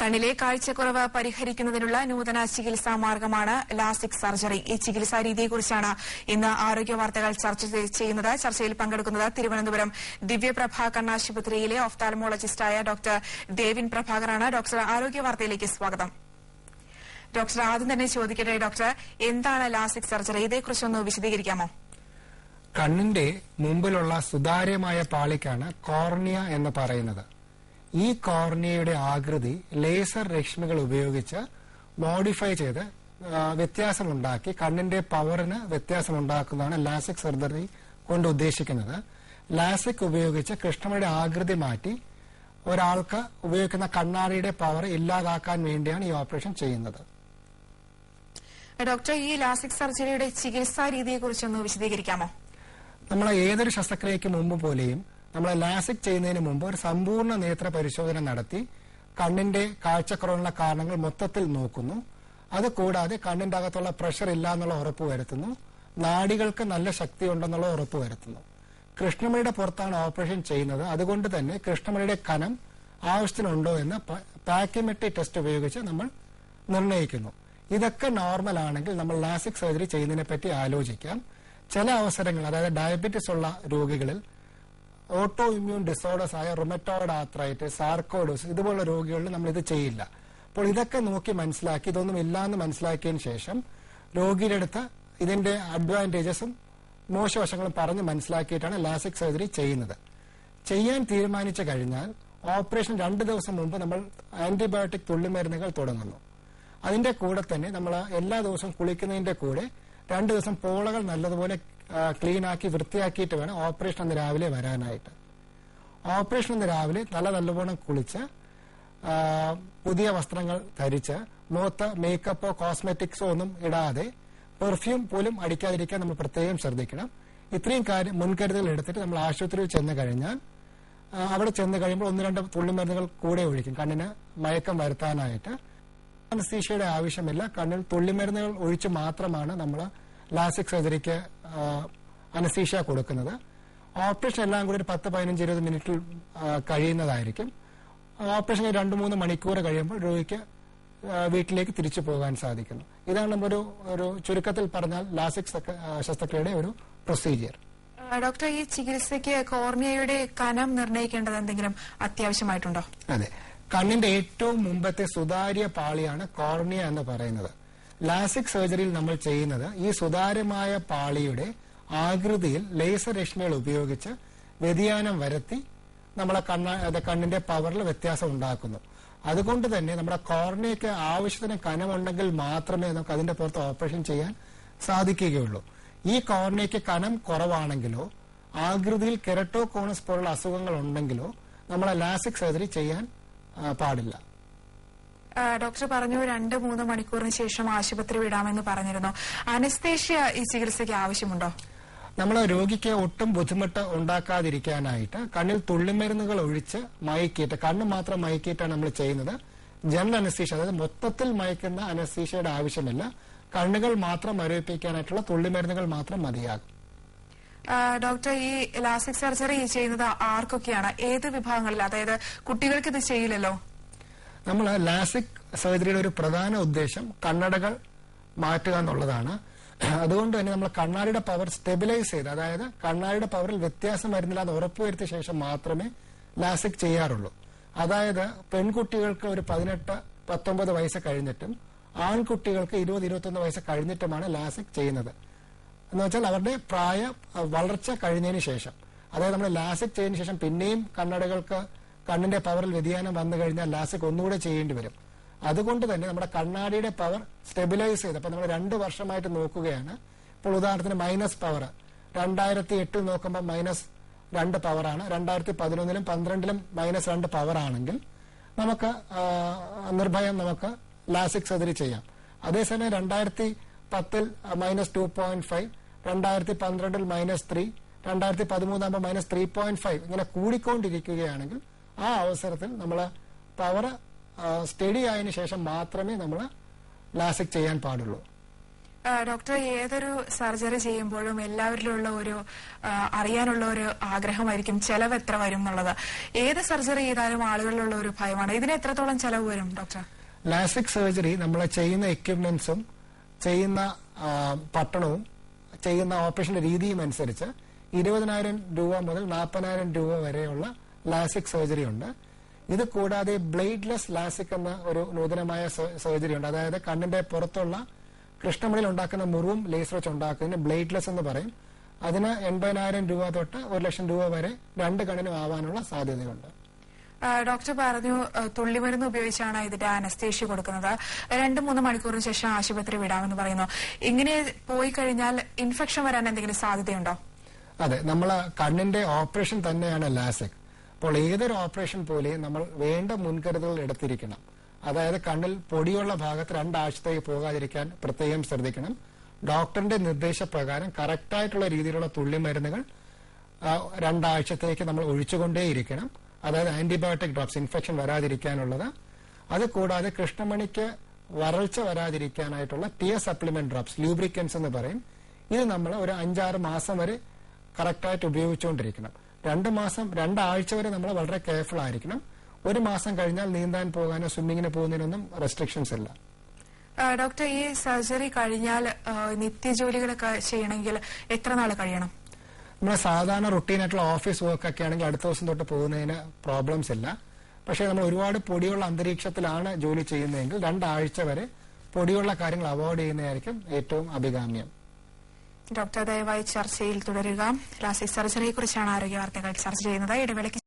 കണ്ണിലെ കാഴ്ചക്കുറവ് പരിഹരിക്കുന്നതിനുള്ള നൂതന ചികിത്സാ മാർഗമാണ് ലാസിക് സർജറി. ഈ ചികിത്സാ രീതിയെക്കുറിച്ചാണ് ഇന്ന് ആരോഗ്യ വാർത്തകൾ ചർച്ച ചെയ്യുന്നത്. ചർച്ചയിൽ പങ്കെടുക്കുന്നത് തിരുവനന്തപുരം ദിവ്യപ്രഭ കണ്ണാശുപത്രിയിലെ ഓഫ്താൽമോളജിസ്റ്റായ ഡോക്ടർ ദേവിൻ പ്രഭാകറാണ്. ഡോക്ടർ ആരോഗ്യ വാർത്തയിലേക്ക് സ്വാഗതം. ഡോക്ടർ ആദ്യം തന്നെ ചോദിക്കട്ടെ ഡോക്ടർ എന്താണ് ലാസിക് സർജറി? ഇതേക്കുറിച്ചൊന്ന് വിശദീകരിക്കാമോ? കണ്ണിന്റെ മുമ്പിലുള്ള സുതാര്യമായ പാളിക്കാണ് കോർണിയ എന്ന് പറയുന്നത്. ഈ കോർണിയയുടെ ആകൃതി ലേസർ രശ്മികൾ ഉപയോഗിച്ച് മോഡിഫൈ ചെയ്ത് വ്യത്യാസമുണ്ടാക്കി കണ്ണിന്റെ പവറിന് വ്യത്യാസമുണ്ടാക്കുന്നതാണ് ലാസിക് സർജറി കൊണ്ട് ഉദ്ദേശിക്കുന്നത്. ലാസിക് ഉപയോഗിച്ച് കൃഷ്ണമയുടെ ആകൃതി മാറ്റി ഒരാൾക്ക് ഉപയോഗിക്കുന്ന കണ്ണാടിയുടെ പവർ ഇല്ലാതാക്കാൻ വേണ്ടിയാണ് ഈ ഓപ്പറേഷൻ ചെയ്യുന്നത്. ഡോക്ടർ ഈ ലാസിക് സർജറിയുടെ ചികിത്സാ രീതിയെക്കുറിച്ചൊന്ന് വിശദീകരിക്കാമോ? നമ്മൾ ഏതൊരു ശസ്ത്രക്രിയയ്ക്ക് മുമ്പ് പോലെയും നമ്മൾ ലാസിക് ചെയ്യുന്നതിന് മുമ്പ് ഒരു സമ്പൂർണ നേത്ര പരിശോധന നടത്തി കണ്ണിന്റെ കാഴ്ചക്കുറവുള്ള കാരണങ്ങൾ മൊത്തത്തിൽ നോക്കുന്നു. അത് കൂടാതെ കണ്ണിന്റെ അകത്തുള്ള പ്രഷർ ഇല്ല എന്നുള്ള ഉറപ്പ് വരുത്തുന്നു. നാടികൾക്ക് നല്ല ശക്തി ഉണ്ടെന്നുള്ള ഉറപ്പ് വരുത്തുന്നു. കൃഷ്ണമണിയുടെ പുറത്താണ് ഓപ്പറേഷൻ ചെയ്യുന്നത്. അതുകൊണ്ട് തന്നെ കൃഷ്ണമണിയുടെ കനം ആവശ്യത്തിനുണ്ടോ എന്ന് പാക്കിമെട്രി ടെസ്റ്റ് ഉപയോഗിച്ച് നമ്മൾ നിർണയിക്കുന്നു. ഇതൊക്കെ നോർമൽ ആണെങ്കിൽ നമ്മൾ ലാസിക് സർജറി ചെയ്യുന്നതിനെ പറ്റി ആലോചിക്കാം. ചില അവസരങ്ങൾ അതായത് ഡയബറ്റിസ് ഉള്ള രോഗികളിൽ ഓട്ടോ ഇമ്മ്യൂൺ ഡിസോർഡേഴ്സ് ആയ റൊമറ്റോയിഡ് ആർത്രൈറ്റിസ് സാർക്കോഡോസ് ഇതുപോലുള്ള രോഗികളിൽ നമ്മൾ ഇത് ചെയ്യില്ല. അപ്പോൾ ഇതൊക്കെ നോക്കി മനസ്സിലാക്കി ഇതൊന്നും ഇല്ല എന്ന് മനസ്സിലാക്കിയതിന് ശേഷം രോഗിയുടെ അടുത്ത് ഇതിന്റെ അഡ്വാന്റേജസും മോശവശങ്ങളും പറഞ്ഞ് മനസ്സിലാക്കിയിട്ടാണ് ലാസിക് സർജറി ചെയ്യുന്നത്. ചെയ്യാൻ തീരുമാനിച്ചു കഴിഞ്ഞാൽ ഓപ്പറേഷൻ രണ്ട് ദിവസം മുമ്പ് നമ്മൾ ആന്റിബയോട്ടിക് തുള്ളിമരുന്നുകൾ തുടങ്ങുന്നു. അതിന്റെ കൂടെ തന്നെ നമ്മൾ എല്ലാ ദിവസവും കുളിക്കുന്നതിന്റെ കൂടെ രണ്ട് ദിവസം പോളകൾ നല്ലതുപോലെ ക്ലീൻ ആക്കി വൃത്തിയാക്കിയിട്ട് വേണം ഓപ്പറേഷൻ അന്ന് രാവിലെ വരാനായിട്ട്. ഓപ്പറേഷൻ അന്ന് രാവിലെ തല നല്ലവണ്ണം കുളിച്ച് പുതിയ വസ്ത്രങ്ങൾ ധരിച്ച് മുഖത്ത് മേക്കപ്പോ കോസ്മെറ്റിക്സോ ഒന്നും ഇടാതെ പെർഫ്യൂം പോലും അടിക്കാതിരിക്കാൻ നമ്മൾ പ്രത്യേകം ശ്രദ്ധിക്കണം. ഇത്രയും കാര്യം മുൻകരുതൽ എടുത്തിട്ട് നമ്മൾ ആശുപത്രിയിൽ ചെന്ന് കഴിഞ്ഞാൽ അവിടെ ചെന്ന് കഴിയുമ്പോൾ ഒന്ന് രണ്ട് തുള്ളിമരുന്നുകൾ കൂടെ ഒഴിക്കും. കണ്ണിന് മയക്കം വരുത്താനായിട്ട്. അനസ്തീഷയുടെ ആവശ്യമില്ല. കണ്ണിൽ തുള്ളിമരുന്നുകൾ ഒഴിച്ച് മാത്രമാണ് നമ്മൾ ലാസിക് സർജറിക്ക് അനസ്തീഷ്യ കൊടുക്കുന്നത്. ഓപ്പറേഷൻ എല്ലാം കൂടി ഒരു പത്ത് പതിനഞ്ച് ഇരുപത് മിനിറ്റിൽ കഴിയുന്നതായിരിക്കും. ഓപ്പറേഷൻ രണ്ടു മൂന്ന് മണിക്കൂർ കഴിയുമ്പോൾ രോഗിക്ക് വീട്ടിലേക്ക് തിരിച്ചു പോകാൻ സാധിക്കുന്നു. ഇതാണ് നമ്മൾ ഒരു ഒരു ചുരുക്കത്തിൽ പറഞ്ഞാൽ ലാസിക് ശസ്ത്രക്രിയയുടെ ഒരു പ്രൊസീജിയർ. ഡോക്ടർ ഈ ചികിത്സയ്ക്ക് കോർണിയയുടെ കനം നിർണയിക്കേണ്ടത് എന്തെങ്കിലും അത്യാവശ്യമായിട്ടുണ്ടോ? അതെ. കണ്ണിന്റെ ഏറ്റവും മുമ്പത്തെ സുതാര്യ പാളിയാണ് കോർണിയ എന്ന് പറയുന്നത്. ലാസിക് സർജറിയിൽ നമ്മൾ ചെയ്യുന്നത് ഈ സുതാര്യമായ പാളിയുടെ ആകൃതിയിൽ ലേസർ രശ്മികൾ ഉപയോഗിച്ച് വ്യതിയാനം വരുത്തി നമ്മളെ കണ്ണ കണ്ണിന്റെ പവറിൽ വ്യത്യാസം ഉണ്ടാക്കുന്നു. അതുകൊണ്ട് തന്നെ നമ്മുടെ കോർണിയയ്ക്ക് ആവശ്യത്തിന് കനമുണ്ടെങ്കിൽ മാത്രമേ നമുക്ക് അതിന്റെ പുറത്ത് ഓപ്പറേഷൻ ചെയ്യാൻ സാധിക്കുകയുള്ളൂ. ഈ കോർണിയയ്ക്ക് കനം കുറവാണെങ്കിലോ ആകൃതിയിൽ കെരട്ടോ കോണസ് പോലുള്ള അസുഖങ്ങൾ ഉണ്ടെങ്കിലോ നമ്മളെ ലാസിക് സർജറി ചെയ്യാൻ പാടില്ല. ഡോക്ടർ പറഞ്ഞു രണ്ട് മൂന്ന് മണിക്കൂറിന് ശേഷം ആശുപത്രി വിടാമെന്ന് പറഞ്ഞിരുന്നു. അനസ്തേഷ്യ ഈ ചികിത്സയ്ക്ക് ആവശ്യമുണ്ടോ? നമ്മൾ രോഗിക്ക് ഒട്ടും ബുദ്ധിമുട്ട് ഉണ്ടാക്കാതിരിക്കാനായിട്ട് കണ്ണിൽ തുള്ളിമരുന്നുകൾ ഒഴിച്ച് മയക്കിയിട്ട് കണ്ണ് മാത്രം മയക്കിയിട്ടാണ് നമ്മൾ ചെയ്യുന്നത്. ജനറൽ അനസ്തീഷ്യ അതായത് മൊത്തത്തിൽ മയക്കുന്ന അനസ്തീഷ്യയുടെ ആവശ്യമില്ല. കണ്ണുകൾ മാത്രം മരവിപ്പിക്കാനായിട്ടുള്ള തുള്ളിമരുന്നുകൾ മാത്രം മതിയാകും. ഡോക്ടർ ഈ ലാസിക് സർജറി ചെയ്യുന്നത് ആർക്കൊക്കെയാണ്? ഏത് വിഭാഗങ്ങളിൽ? അതായത് കുട്ടികൾക്ക് ഇത് ചെയ്യില്ലല്ലോ? നമ്മൾ ആ ലാസിക് സർജറിയുടെ ഒരു പ്രധാന ഉദ്ദേശം കണ്ണടകൾ മാറ്റുക എന്നുള്ളതാണ്. അതുകൊണ്ട് തന്നെ നമ്മൾ കണ്ണാടിയുടെ പവർ സ്റ്റെബിലൈസ് ചെയ്ത് അതായത് കണ്ണാടിയുടെ പവറിൽ വ്യത്യാസം വരുന്നില്ല എന്ന് ഉറപ്പുവരുത്തിയ ശേഷം മാത്രമേ ലാസിക് ചെയ്യാറുള്ളൂ. അതായത് പെൺകുട്ടികൾക്ക് ഒരു പതിനെട്ട് പത്തൊമ്പത് വയസ്സ് കഴിഞ്ഞിട്ടും ആൺകുട്ടികൾക്ക് ഇരുപത് ഇരുപത്തൊന്ന് വയസ്സ് കഴിഞ്ഞിട്ടുമാണ് ലാസിക് ചെയ്യുന്നത്. എന്ന് വെച്ചാൽ അവരുടെ പ്രായ വളർച്ച കഴിഞ്ഞതിന് ശേഷം. അതായത് നമ്മൾ ലാസിക് ചെയ്തതിനു ശേഷം പിന്നെയും കണ്ണടകൾക്ക് കണ്ണിന്റെ പവറിൽ വ്യതിയാനം വന്നു കഴിഞ്ഞാൽ ലാസിക് ഒന്നുകൂടെ ചെയ്യേണ്ടി വരും. അതുകൊണ്ട് തന്നെ നമ്മുടെ കണ്ണാടിയുടെ പവർ സ്റ്റെബിലൈസ് ചെയ്ത് അപ്പൊ നമ്മൾ രണ്ട് വർഷമായിട്ട് നോക്കുകയാണ്. ഇപ്പോൾ ഉദാഹരണത്തിന് മൈനസ് പവർ രണ്ടായിരത്തി എട്ടിൽ നോക്കുമ്പോൾ മൈനസ് രണ്ട് പവറാണ് രണ്ടായിരത്തി പതിനൊന്നിലും പന്ത്രണ്ടിലും മൈനസ് രണ്ട് പവർ ആണെങ്കിൽ നമുക്ക് നിർഭയം നമുക്ക് ലാസിക് സർജറി ചെയ്യാം. അതേസമയം രണ്ടായിരത്തി പത്തിൽ മൈനസ് ടു പോയിന്റ് ഫൈവ് രണ്ടായിരത്തി പന്ത്രണ്ടിൽ മൈനസ് ത്രീ രണ്ടായിരത്തി പതിമൂന്നാകുമ്പോൾ മൈനസ് ത്രീ പോയിന്റ് ഫൈവ് ഇങ്ങനെ കൂടിക്കൊണ്ടിരിക്കുകയാണെങ്കിൽ ആ അവസരത്തിൽ നമ്മൾ പവർ സ്റ്റഡി ആയതിനു ശേഷം മാത്രമേ നമ്മൾ ലാസിക് ചെയ്യാൻ പാടുള്ളൂ. ഡോക്ടർ ഏതൊരു സർജറി ചെയ്യുമ്പോഴും എല്ലാവരിലുള്ള ഒരു അറിയാനുള്ള ഒരു ആഗ്രഹമായിരിക്കും ചെലവ് എത്ര വരും എന്നുള്ളത്. ഏത് സർജറി ചെയ്താലും ആളുകളിലുള്ള ഒരു ഭയമാണ്. ഇതിന് എത്രത്തോളം ചെലവ് വരും ഡോക്ടർ ലാസിക് സർജറി നമ്മൾ ചെയ്യുന്ന എക്യുപ്മെന്റ്സും ചെയ്യുന്ന പട്ടണവും ചെയ്യുന്ന ഓപ്പറേഷന്റെ രീതിയും അനുസരിച്ച് ഇരുപതിനായിരം രൂപ മുതൽ നാൽപ്പതിനായിരം രൂപ വരെയുള്ള ലാസിക് സർജറി ഉണ്ട്. ഇത് കൂടാതെ ബ്ലേഡ്ലെസ് ലാസിക് എന്ന ഒരു നൂതനമായ സർജറി ഉണ്ട്. അതായത് കണ്ണിന്റെ പുറത്തുള്ള കൃഷ്ണമണിയിൽ ഉണ്ടാക്കുന്ന മുറിവും ലേസർ വെച്ച് ഉണ്ടാക്കുന്നതിന് ബ്ലേഡ്ലെസ് എന്ന് പറയും. അതിന് എൺപതിനായിരം രൂപ തൊട്ട് ഒരു ലക്ഷം രൂപ വരെ രണ്ട് കണ്ണിനും ആവാനുള്ള സാധ്യതയുണ്ട്. ഡോക്ടർ പറഞ്ഞു തുള്ളിമരുന്ന് ഉപയോഗിച്ചാണ് ഇതിന്റെ അനസ്തേഷ്യ കൊടുക്കുന്നത്. രണ്ട് മൂന്ന് മണിക്കൂറിന് ശേഷം ആശുപത്രി വിടാമെന്ന് പറയുന്നു. ഇങ്ങനെ പോയി കഴിഞ്ഞാൽ ഇൻഫെക്ഷൻ വരാൻ എന്തെങ്കിലും സാധ്യതയുണ്ടോ? അതെ നമ്മൾ കണ്ണിന്റെ ഓപ്പറേഷൻ തന്നെയാണ് ലാസിക്. അപ്പോൾ ഏതൊരു ഓപ്പറേഷൻ പോലെയും നമ്മൾ വേണ്ട മുൻകരുതലുകൾ എടുത്തിരിക്കണം. അതായത് കണ്ണിൽ പൊടിയുള്ള ഭാഗത്ത് രണ്ടാഴ്ചത്തേക്ക് പോകാതിരിക്കാൻ പ്രത്യേകം ശ്രദ്ധിക്കണം. ഡോക്ടറിന്റെ നിർദ്ദേശപ്രകാരം കറക്റ്റായിട്ടുള്ള രീതിയിലുള്ള തുള്ളിമരുന്നുകൾ മരുന്നുകൾ രണ്ടാഴ്ചത്തേക്ക് നമ്മൾ ഒഴിച്ചുകൊണ്ടേയിരിക്കണം. അതായത് ആന്റിബയോട്ടിക് ഡ്രോപ്സ് ഇൻഫെക്ഷൻ വരാതിരിക്കാനുള്ളത്. അത് കൂടാതെ കൃഷ്ണമണിക്ക് വരൾച്ച വരാതിരിക്കാനായിട്ടുള്ള ടിയർ സപ്ലിമെന്റ് ഡ്രോപ്സ് ലൂബ്രിക്കൻസ് എന്ന് പറയും. ഇത് നമ്മൾ ഒരു അഞ്ചാറ് മാസം വരെ കറക്റ്റായിട്ട് ഉപയോഗിച്ചുകൊണ്ടിരിക്കണം. രണ്ട് മാസം രണ്ടാഴ്ച വരെ നമ്മൾ വളരെ കെയർഫുൾ ആയിരിക്കണം. ഒരു മാസം കഴിഞ്ഞാൽ നീന്താൻ പോകാനോ സ്വിമ്മിങ്ങിന് പോകുന്നതിനൊന്നും റെസ്ട്രിക്ഷൻസ് ഇല്ല. ഡോക്ടർ ഈ സർജറി കഴിഞ്ഞാൽ നിത്യ നിത്യജോലികളൊക്കെ ചെയ്യണമെങ്കിൽ എത്ര നാൾ കഴിയണം? നമ്മൾ സാധാരണ റുട്ടീൻ ആയിട്ടുള്ള ഓഫീസ് വർക്ക് ഒക്കെ ആണെങ്കിൽ അടുത്ത ദിവസം തൊട്ട് പോകുന്നതിന് പ്രോബ്ലംസ് ഇല്ല. പക്ഷേ നമ്മൾ ഒരുപാട് പൊടിയുള്ള അന്തരീക്ഷത്തിലാണ് ജോലി ചെയ്യുന്നതെങ്കിൽ രണ്ടാഴ്ച വരെ പൊടിയുള്ള കാര്യങ്ങൾ അവോയ്ഡ് ചെയ്യുന്നതായിരിക്കും ഏറ്റവും അഭികാമ്യം. ഡോക്ടർ ദയവായി ചർച്ചയിൽ തുടരുക. പ്ലാസ്റ്റിക് സർജറിയെ കുറിച്ചാണ് ആരോഗ്യ വാർത്തകൾ ചർച്ച ചെയ്യുന്നത്. ഇടവേളയ്ക്ക്